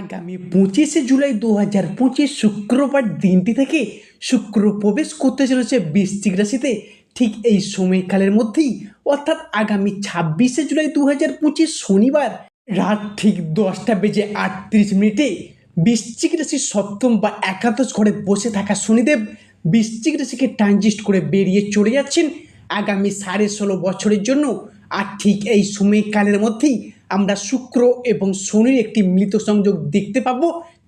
আগামী পঁচিশে জুলাই দু হাজার পঁচিশ শুক্রবার দিনটি থেকে শুক্র প্রবেশ করতে চলেছে বৃশ্চিক রাশিতে। ঠিক এই সময়কালের মধ্যেই, অর্থাৎ আগামী ছাব্বিশে জুলাই দু হাজার পঁচিশ শনিবার রাত ঠিক দশটা বেজে আটত্রিশ মিনিটে বৃশ্চিক রাশির সপ্তম বা একাদশ ঘরে বসে থাকা শনিদেব বৃশ্চিক রাশিকে ট্রানজিস্ট করে বেরিয়ে চলে যাচ্ছেন। আগামী সাড়ে ষোলো বছরের জন্য, আর ঠিক এই সময়কালের মধ্যেই আমরা শুক্র এবং শনির একটি মৃত সংযোগ দেখতে পাব।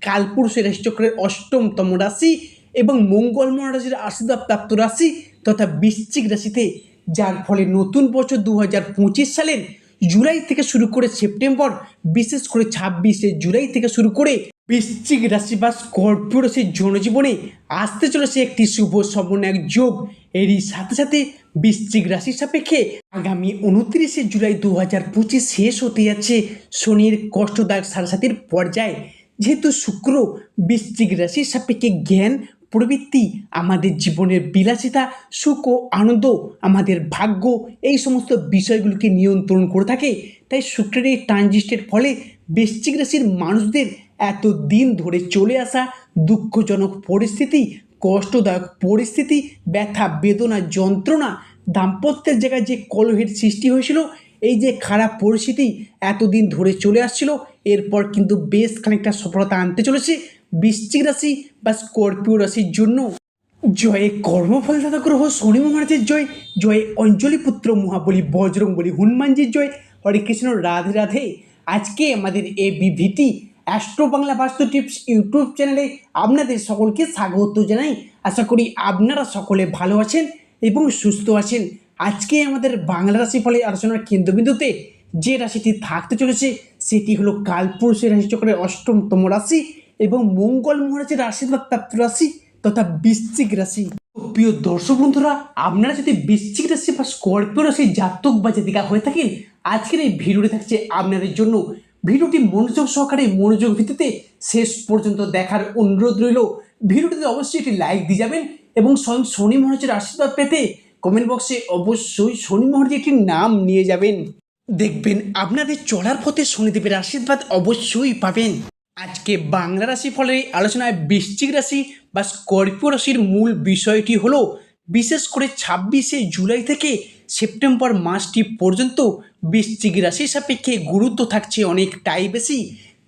কালপুরুষের রাশিচক্রের অষ্টমতম রাশি এবং মঙ্গল রাশির আশীর্বাদ প্রাপ্ত রাশি তথা বৃশ্চিক রাশিতে, যার ফলে নতুন বছর দু হাজার পঁচিশ সালের জুলাই থেকে শুরু করে সেপ্টেম্বর, বিশেষ করে ছাব্বিশে জুলাই থেকে শুরু করে বৃশ্চিক রাশি বা স্কর্পিও রাশির জনজীবনে আসতে চলেছে একটি শুভ সমন্বয়ক যোগ। এরই সাথে সাথে বৃশ্চিক রাশির সাপেক্ষে আগামী উনত্রিশে জুলাই দু হাজার পঁচিশ শেষ হতে যাচ্ছে শনির কষ্টদায়ক সারসাথীর পর্যায়ে। যেহেতু শুক্র বৃশ্চিক রাশির সাপেক্ষে জ্ঞান, প্রবৃত্তি, আমাদের জীবনের বিলাসিতা, সুখ ও আনন্দ, আমাদের ভাগ্য, এই সমস্ত বিষয়গুলোকে নিয়ন্ত্রণ করে থাকে। তাই শুক্রের এই ট্রানজিস্টের ফলে বৃশ্চিক রাশির মানুষদের এত দিন ধরে চলে আসা দুঃখজনক পরিস্থিতি, কষ্টদায়ক পরিস্থিতি, ব্যথা, বেদনা, যন্ত্রণা, দাম্পত্যের জায়গায় যে কলহের সৃষ্টি হয়েছিল, এই যে খারাপ পরিস্থিতি এতদিন ধরে চলে আসছিল, এরপর কিন্তু বেশ খানিকটা সফলতা আনতে চলেছে বৃশ্চিক রাশি বা স্করপিও রাশির জন্য। জয়ে কর্মফলদাতা গ্রহ, শনি মহারাজের জয়, জয়ে অঞ্জলি পুত্র মহাবলী বজরং বলি হনুমানজির জয়, হরে কৃষ্ণ, রাধে রাধে। আজকে আমাদের এ বিভিটি অ্যাস্ট্রো বাংলা বাস্তু টিপস ইউটিউব চ্যানেলে আপনাদের সকলকে স্বাগত জানাই। আশা করি আপনারা সকলে ভালো আছেন এবং সুস্থ আছেন। আজকে আমাদের বাংলা রাশি ফলে আলোচনার কেন্দ্রবিন্দুতে যে রাশিটি থাকতে চলেছে, সেটি হলো কালপুরুষের রাশিচক্রের অষ্টমতম রাশি এবং মঙ্গল মহারাজের আশীর্বাদ প্রাপ্ত রাশি তথা বৃশ্চিক রাশি। প্রিয় দর্শক বন্ধুরা, আপনারা যদি বৃশ্চিক রাশি বা স্কর্পিও রাশির জাতক বা জাতিকা হয়ে থাকেন, আজকের এই ভিডিওটি থাকছে আপনাদের জন্য। ভিডিওটি মনোযোগ সহকারে মনোযোগ ভিত্তিতে শেষ পর্যন্ত দেখার অনুরোধ রইল। ভিডিওটিতে অবশ্যই একটি লাইক দিয়ে যাবেন এবং স্বয়ং শনি মহারাজের আশীর্বাদ পেতে কমেন্ট বক্সে অবশ্যই শনি মহারাজের একটি নাম নিয়ে যাবেন। দেখবেন আপনাদের চলার পথে শনিদেবের আশীর্বাদ অবশ্যই পাবেন। আজকে বাংলা রাশি এই আলোচনায় বৃশ্চিক রাশি বা স্করপিও রাশির মূল বিষয়টি হলো, বিশেষ করে ছাব্বিশে জুলাই থেকে সেপ্টেম্বর মাসটি পর্যন্ত বৃশ্চিক রাশির সাপেক্ষে গুরুত্ব থাকছে অনেকটাই বেশি।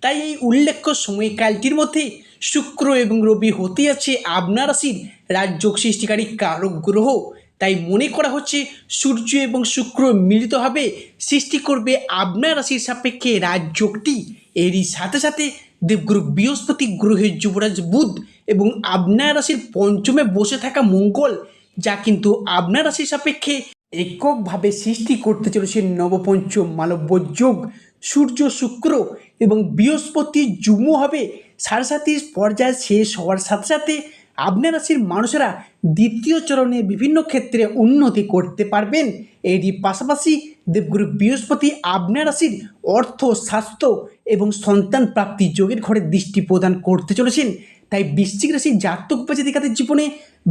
তাই এই উল্লেখ্য সময়কালটির মধ্যে শুক্র এবং রবি হতে আছে আপনার রাশির রাজযোগ সৃষ্টিকারী কারক গ্রহ। তাই মনে করা হচ্ছে সূর্য এবং শুক্র মিলিতভাবে সৃষ্টি করবে আপনার রাশির সাপেক্ষে রাজযোগটি। এরই সাথে সাথে দেবগুরু বৃহস্পতি গ্রহের যুবরাজ বুধ এবং আপনার রাশির পঞ্চমে বসে থাকা মঙ্গল, যা কিন্তু আপনার রাশির সাপেক্ষে এককভাবে সৃষ্টি করতে চলেছে নবপঞ্চম মালব্য যোগ, সূর্য শুক্র এবং বৃহস্পতি যুগ্ম হবে সাড়ে সাতির পর্যায়ে শেষ হওয়ার সাথে সাথে আপনার রাশির মানুষেরা দ্বিতীয় চরণে বিভিন্ন ক্ষেত্রে উন্নতি করতে পারবেন। এরই পাশাপাশি দেবগুরু বৃহস্পতি আপনার রাশির অর্থ স্বাস্থ্য এবং সন্তান প্রাপ্তি যোগের ঘরে দৃষ্টি প্রদান করতে চলেছেন। তাই বৃশ্চিক রাশির জাতক বা জাতিকাদের জীবনে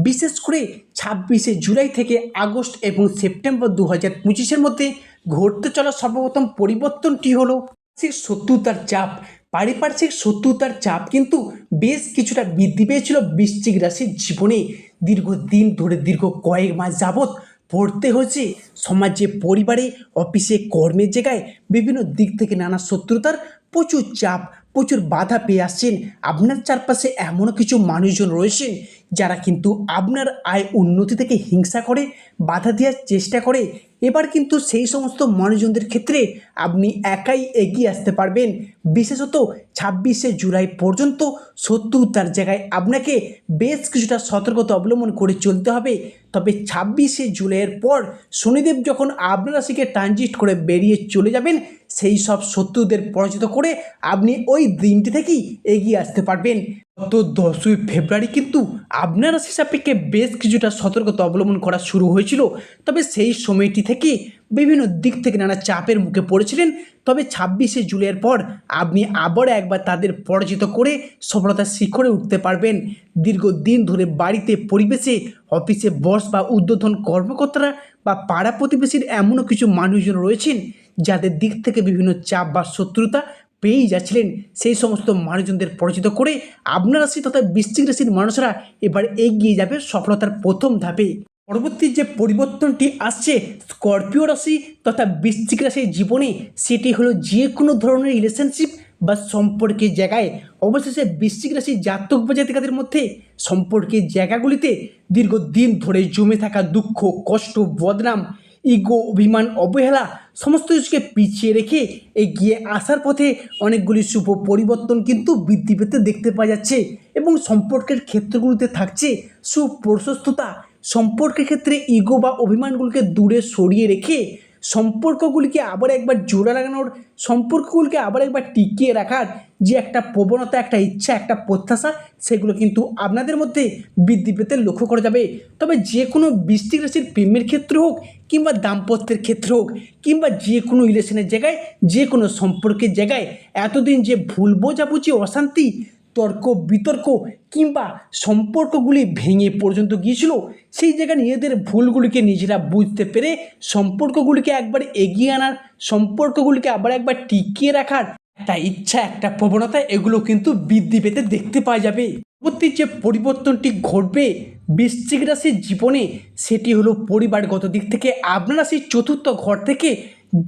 বিশেষ করে ছাব্বিশে জুলাই থেকে আগস্ট এবং সেপ্টেম্বর দু হাজার পঁচিশের মধ্যে ঘটতে চলা সর্বপ্রথম পরিবর্তনটি হলো পারিপার্শ্বিক শত্রুতার চাপ। পারিপার্শ্বিক শত্রুতার চাপ কিন্তু বেশ কিছুটা বৃদ্ধি পেয়েছিল বৃশ্চিক রাশির জীবনে। দীর্ঘদিন ধরে দীর্ঘ কয়েক মাস যাবৎ পড়তে হয়েছে। সমাজে, পরিবারে, অফিসে, কর্মের জায়গায় বিভিন্ন দিক থেকে নানা শত্রুতার প্রচুর চাপ, প্রচুর বাধা পেয়ে আসছেন। আপনার চারপাশে এমনও কিছু মানুষজন রয়েছেন যারা কিন্তু আপনার আয় উন্নতি থেকে হিংসা করে, বাধা দেওয়ার চেষ্টা করে। এবার কিন্তু সেই সমস্ত মানুষজনদের ক্ষেত্রে আপনি একাই এগিয়ে আসতে পারবেন। বিশেষত ছাব্বিশে জুলাই পর্যন্ত সত্যু শত্রুতার জায়গায় আপনাকে বেশ কিছুটা সতর্কতা অবলম্বন করে চলতে হবে। তবে ছাব্বিশে জুলাইয়ের পর শনিদেব যখন আপনার রাশিকে ট্রানজিট করে বেরিয়ে চলে যাবেন সেই সব শত্রুদের পরাজিত করে আপনি ওই দিনটি থেকেই এগিয়ে আসতে পারবেন। গত দশই ফেব্রুয়ারি কিন্তু আপনার রাশি সাপেক্ষে বেশ কিছুটা সতর্কতা অবলম্বন করা শুরু হয়েছিল। তবে সেই সময়টি থেকে বিভিন্ন দিক থেকে নানা চাপের মুখে পড়েছিলেন। তবে ছাব্বিশে জুলাইয়ের পর আপনি আবার একবার তাদের পরাজিত করে সফলতার শিখরে উঠতে পারবেন। দীর্ঘদিন ধরে বাড়িতে, পরিবেশে, অফিসে বস বা উদ্বোধন কর্মকর্তারা বা পাড়া প্রতিবেশীর এমনও কিছু মানুষজন রয়েছেন যাদের দিক থেকে বিভিন্ন চাপ বা শত্রুতা পেয়েই যাচ্ছিলেন, সেই সমস্ত মানুষজনদের পরিচিত করে আপনার রাশি তথা বৃশ্চিক রাশির মানুষরা এবার এগিয়ে যাবে সফলতার প্রথম ধাপে। পরবর্তী যে পরিবর্তনটি আসছে, স্করপিও রাশি তথা বৃশ্চিক রাশির জীবনে সেটি হলো যে কোনো ধরনের রিলেশনশিপ বা সম্পর্কের জায়গায়। অবশেষে বৃশ্চিক রাশির জাতক বা জাতিকাদের মধ্যে সম্পর্কের জায়গাগুলিতে দীর্ঘদিন ধরে জমে থাকা দুঃখ, কষ্ট, বদনাম ইগো, অভিমান, অবহেলা সমস্ত কিছুকে পিছিয়ে রেখে এগিয়ে আসার পথে অনেকগুলি শুভ পরিবর্তন কিন্তু বৃদ্ধি পেতে দেখতে পাওয়া যাচ্ছে এবং সম্পর্কের ক্ষেত্রগুলিতে থাকছে সুপ্রশস্ততা। সম্পর্কের ক্ষেত্রে ইগো বা অভিমানগুলোকে দূরে সরিয়ে রেখে সম্পর্কগুলিকে আবার একবার জোড়া লাগানোর, সম্পর্কগুলিকে আবার একবার টিকিয়ে রাখার যে একটা প্রবণতা, একটা ইচ্ছা, একটা প্রত্যাশা, সেগুলো কিন্তু আপনাদের মধ্যে বৃদ্ধি পেতে লক্ষ্য করা যাবে। তবে যে কোনো বৃষ্টিক রাশির প্রেমের ক্ষেত্রে হোক কিংবা দাম্পত্যের ক্ষেত্রে হোক কিংবা যে কোনো রিলেশনের জায়গায়, যে কোনো সম্পর্কের জায়গায়, এতদিন যে ভুল বোঝাবুঝি, অশান্তি তর্ক, বিতর্ক কিংবা সম্পর্কগুলি ভেঙে পর্যন্ত গিয়েছিল, সেই জায়গায় নিজেদের ভুলগুলিকে নিজেরা বুঝতে পেরে সম্পর্কগুলিকে একবার এগিয়ে আনার, সম্পর্কগুলিকে আবার একবার টিকিয়ে রাখার একটা ইচ্ছা, একটা প্রবণতা এগুলো কিন্তু বৃদ্ধি পেতে দেখতে পাওয়া যাবে। পরবর্তী যে পরিবর্তনটি ঘটবে বৃশ্চিক রাশির জীবনে, সেটি হলো পরিবারগত দিক থেকে। আপনার রাশির চতুর্থ ঘর থেকে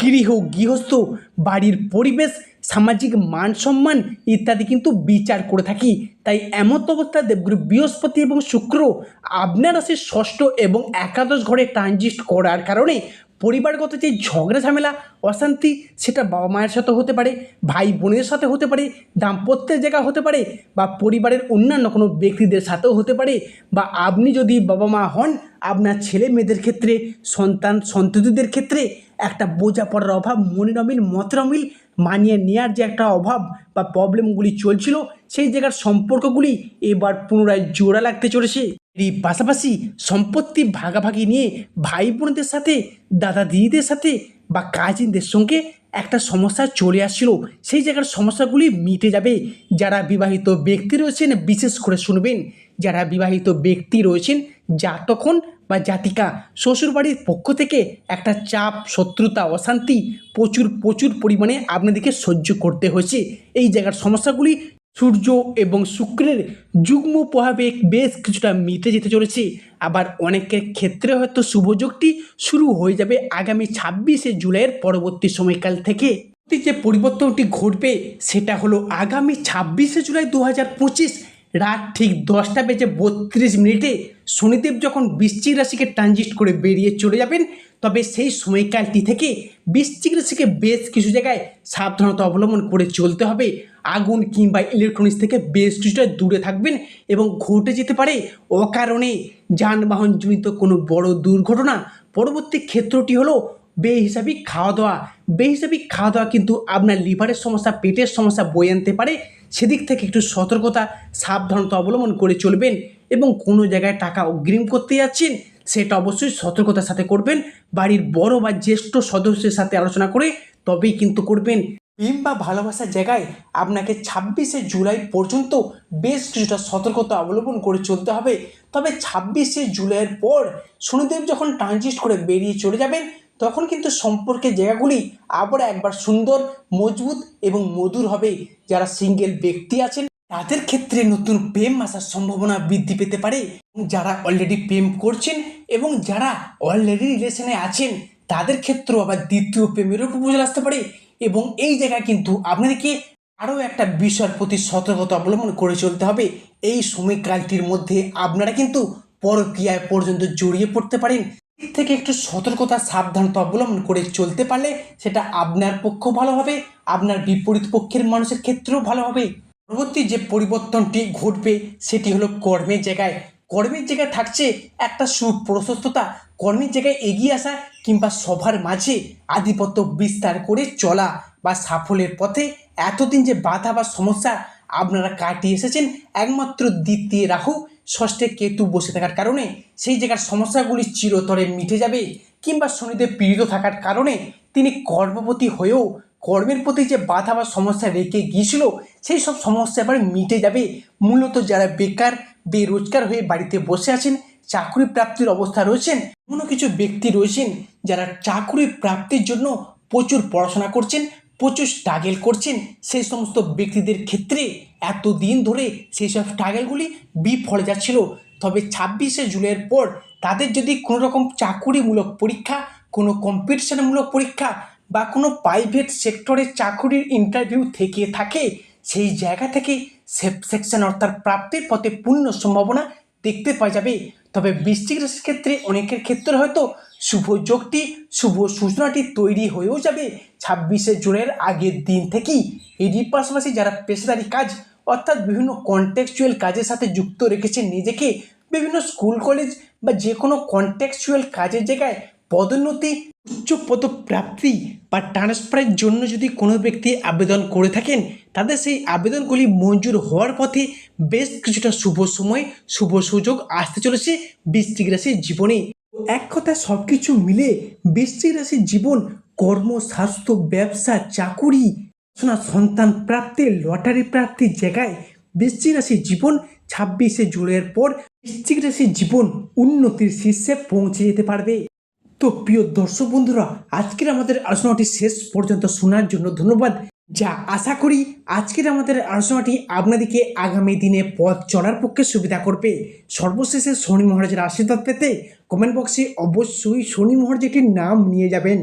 গৃহ, গৃহস্থ, বাড়ির পরিবেশ সামাজিক মান সম্মান ইত্যাদি কিন্তু বিচার করে থাকি। তাই এমন অবস্থায় দেবগুরু বৃহস্পতি এবং শুক্র আপনার রাশির ষষ্ঠ এবং একাদশ ঘরে ট্রানজিস্ট করার কারণে পরিবারগত যে ঝগড়া, ঝামেলা, অশান্তি, সেটা বাবা মায়ের সাথে হতে পারে, ভাই বোনের সাথে হতে পারে, দাম্পত্যের জায়গা হতে পারে বা পরিবারের অন্যান্য কোনো ব্যক্তিদের সাথেও হতে পারে বা আপনি যদি বাবা মা হন, আপনার ছেলে মেয়েদের ক্ষেত্রে, সন্তান, সন্ততিদের ক্ষেত্রে একটা বোঝাপড়ার অভাব মনের অমিল মতের অমিল মানিয়ে নেওয়ার যে একটা অভাব বা প্রবলেমগুলি চলছিল, সেই জায়গার সম্পর্কগুলি এবার পুনরায় জোড়া লাগতে চলেছে। এই পাশাপাশি সম্পত্তি ভাগাভাগি নিয়ে ভাই বোনদের সাথে দাদা দিদিদের সাথে বা কাজিনদের সঙ্গে একটা সমস্যা চলে আসছিল। সেই জায়গার সমস্যাগুলি মিটে যাবে। যারা বিবাহিত ব্যক্তি রয়েছেন, বিশেষ করে শুনবেন, যারা বিবাহিত ব্যক্তি রয়েছেন জাতখন বা জাতিকা শ্বশুরবাড়ির পক্ষ থেকে একটা চাপ, শত্রুতা, অশান্তি প্রচুর প্রচুর পরিমাণে আপনাদেরকে সহ্য করতে হয়েছে। এই জায়গার সমস্যাগুলি সূর্য এবং শুক্রের যুগ্ম প্রভাবে বেশ কিছুটা মিটে যেতে চলেছে। আবার অনেকের ক্ষেত্রে হয়তো শুভযোগটি শুরু হয়ে যাবে আগামী ছাব্বিশে জুলাইয়ের পরবর্তী সময়কাল থেকে। যে পরিবর্তনটি ঘটবে সেটা হলো আগামী ছাব্বিশে জুলাই দু হাজার পঁচিশ রাত ঠিক দশটা বেজে বত্রিশ মিনিটে শনিদেব যখন বৃশ্চিক রাশিকে ট্রানজিস্ট করে বেরিয়ে চলে যাবেন, তবে সেই সময়কালটি থেকে বৃশ্চিক রাশিকে বেশ কিছু জায়গায় সাবধানতা অবলম্বন করে চলতে হবে। আগুন কিংবা ইলেকট্রনিক্স থেকে বেশ কিছুটা দূরে থাকবেন এবং ঘটে যেতে পারে অকারণে। যানবাহনজনিত কোনো বড় দুর্ঘটনা, পরবর্তী ক্ষেত্রটি হলো বেহিসাবি খাওয়া দাওয়া বেহিসাবি খাওয়া দাওয়া কিন্তু আপনার লিভারের সমস্যা, পেটের সমস্যা বয়ে আনতে পারে। সেদিক থেকে একটু সতর্কতা, সাবধানতা অবলম্বন করে চলবেন এবং কোনো জায়গায় টাকা অগ্রিম করতে যাচ্ছেন, সেটা অবশ্যই সতর্কতার সাথে করবেন। বাড়ির বড় বা জ্যেষ্ঠ সদস্যের সাথে আলোচনা করে তবেই কিন্তু করবেন। প্রেম বা ভালোবাসার জায়গায় আপনাকে ছাব্বিশে জুলাই পর্যন্ত বেশ কিছুটা সতর্কতা অবলম্বন করে চলতে হবে। তবে ছাব্বিশে জুলাইয়ের পর শনিদেব যখন ট্রানজিস্ট করে বেরিয়ে চলে যাবেন তখন কিন্তু সম্পর্কের জায়গাগুলি আবার একবার সুন্দর, মজবুত এবং মধুর হবে। যারা সিঙ্গেল ব্যক্তি আছেন, তাদের ক্ষেত্রে নতুন প্রেম আসার সম্ভাবনা বৃদ্ধি পেতে পারে। যারা অলরেডি প্রেম করছেন এবং যারা অলরেডি রিলেশনে আছেন, তাদের ক্ষেত্রেও আবার দ্বিতীয় প্রেমেরও প্রপোজাল আসতে পারে। এবং এই জায়গায় কিন্তু আপনাদেরকে আরও একটা বিষয়ের প্রতি সতর্কতা অবলম্বন করে চলতে হবে। এই সময়কালটির মধ্যে আপনারা কিন্তু পরক্রিয়ায় পর্যন্ত জড়িয়ে পড়তে পারেন। থেকে একটু সতর্কতা, সাবধানতা অবলম্বন করে চলতে পারলে সেটা আপনার পক্ষ ভালো হবে, আপনার বিপরীত পক্ষের মানুষের ক্ষেত্রেও ভালো হবে। পরবর্তী যে পরিবর্তনটি ঘটবে, সেটি হলো কর্মের জায়গায়। কর্মের জায়গায় থাকছে একটা সুপ্রশস্ততা, কর্মের জায়গায় এগিয়ে আসা কিংবা সবার মাঝে আধিপত্য বিস্তার করে চলা বা সাফল্যের পথে এতদিন যে বাধা বা সমস্যা আপনারা কাটিয়ে এসেছেন, একমাত্র দ্বিতীয় রাহু ষষ্ঠে কেতু বসে থাকার কারণে সেই জায়গার সমস্যাগুলি চিরতরে মিটে যাবে কিংবা শনিদেব পীড়িত থাকার কারণে তিনি কর্মপতি হয়েও কর্মের প্রতি যে বাধা বা সমস্যা রেখে গিয়েছিল, সেই সব সমস্যা এবার মিটে যাবে। মূলত যারা বেকার, বেরোজগার হয়ে বাড়িতে বসে আছেন, চাকরি প্রাপ্তির অবস্থা রয়েছেন কোনো কিছু ব্যক্তি রয়েছেন যারা চাকরি প্রাপ্তির জন্য প্রচুর পড়াশোনা করছেন প্রচুর স্ট্রাগেল করছেন সেই সমস্ত ব্যক্তিদের ক্ষেত্রে। এতদিন ধরে সেই সব স্ট্রাগেলগুলি বিফলে যাচ্ছিল। তবে ছাব্বিশে জুলাইয়ের পর তাদের যদি কোনো রকম চাকুরিমূলক পরীক্ষা, কোনো কম্পিটিশনমূলক পরীক্ষা বা কোনো প্রাইভেট সেক্টরের চাকুরির ইন্টারভিউ থেকে থাকে, সেই জায়গা থেকে সেফ সেকশন অর্থাৎ প্রাপ্তির পথে পূর্ণ সম্ভাবনা দেখতে পাওয়া যাবে। তবে বৃশ্চিক রাশির ক্ষেত্রে অনেকের ক্ষেত্রে হয়তো শুভ যোগটি শুভ সূচনাটি তৈরি হয়েও যাবে ছাব্বিশে জুনের আগের দিন থেকেই। এরই পাশাপাশি যারা পেশাদারি কাজ, অর্থাৎ বিভিন্ন কন্ট্যাকচুয়াল কাজের সাথে যুক্ত রেখেছে নিজেকে, বিভিন্ন স্কুল, কলেজ বা যে কোনো কন্ট্যাকচুয়াল কাজের জায়গায় পদোন্নতি উচ্চ পদপ্রাপ্তি বা ট্রান্সফারের জন্য যদি কোনো ব্যক্তি আবেদন করে থাকেন, তাদের সেই আবেদনগুলি মঞ্জুর হওয়ার পথে বেশ কিছুটা শুভ সময়, শুভ সুযোগ আসতে চলেছে বৃশ্চিক রাশির জীবনে। এক কথায় সব কিছু মিলে বৃশ্চিক রাশির জীবন কর্ম, স্বাস্থ্য, ব্যবসা, চাকুরি শোনা সন্তান প্রাপ্তি, লটারি প্রাপ্তির জায়গায় বৃশ্চিক রাশির জীবন ছাব্বিশে জুলাইয়ের পর বৃশ্চিক রাশির জীবন উন্নতির শীর্ষে পৌঁছে যেতে পারবে। তো প্রিয় দর্শক বন্ধুরা, আজকের আমাদের আলোচনাটি শেষ পর্যন্ত শোনার জন্য ধন্যবাদ। যা আশা করি আজকের আমাদের আলোচনাটি আপনাদেরকে আগামী দিনে পথ চলার পক্ষে সুবিধা করবে। সর্বশেষে শনি মহারাজের আশীর্বাদ পেতে কমেন্ট বক্সে অবশ্যই শনি মহারাজটির নাম নিয়ে যাবেন।